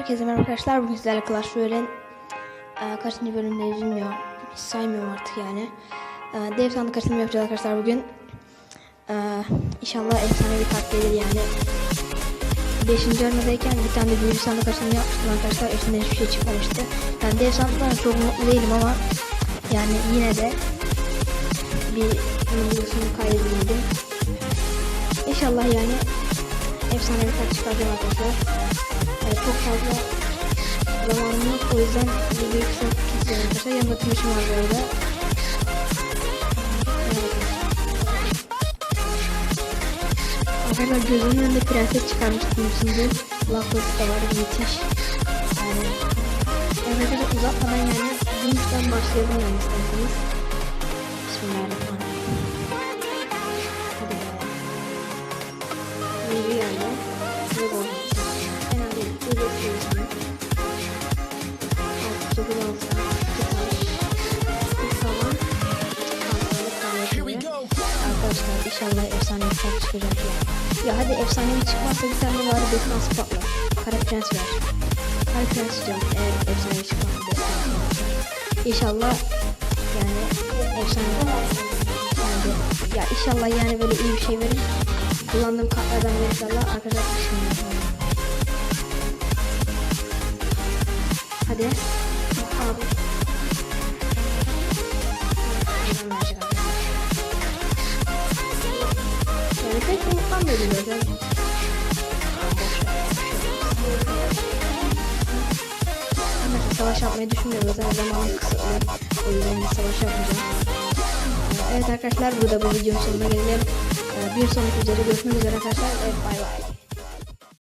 Herkese merhaba arkadaşlar. Bugün sizlerle Clash Royale'in e, kaçıncı bölümündeyiz bilmiyorum. Hiç saymıyorum artık yani. E, dev sandık açılımı yapacağız arkadaşlar bugün. E, inşallah efsane bir kart gelir yani. 5. arenadayken bir tane de büyülü sandık açılımı yapmıştım arkadaşlar. Içinden hiçbir şey çıkmamıştı. Yani dev sandıktan çok mutlu değilim ama yani yine de bir videosunu kaydedildim. İnşallah yani efsane bir kart çıkaracağım arkadaşlar. Fazla zamanım yok o yüzden videoyu kısa kesiyorum arkadaşlar. Yanımda Timuçin var. Evet. Arkadaşlar gözümün önünde prenses çıkarmıştım şimdi. Lapos da var müthiş. Yani arkadaşlar uzatmadan yani Link'ten başlayalım yani isterseniz. Bismillahirrahmanirrahim. Arkadaşlar inşallah efsane kart çıkacak ya. Ya hadi efsane bir çıkmazsa bir tane var defans patla. Kara prens ver. Kara prens diyeceğim eğer efsane çıkmazsa defans patla. İnşallah yani efsane yani ya inşallah yani böyle iyi bir şey verir. Kullandığım kartlardan inşallah arkadaşlar düşünüyorum. Hadi. Abi. Yani pek umuttan. Ben... Mesela savaş yapmayı düşünmüyoruz. Zaten zamanım kısıtlı. O yüzden savaş yapmayacağım. Evet arkadaşlar burada bu videonun sonuna gelelim. Ee, Bir sonraki videoda görüşmek üzere arkadaşlar. Evet bay bay.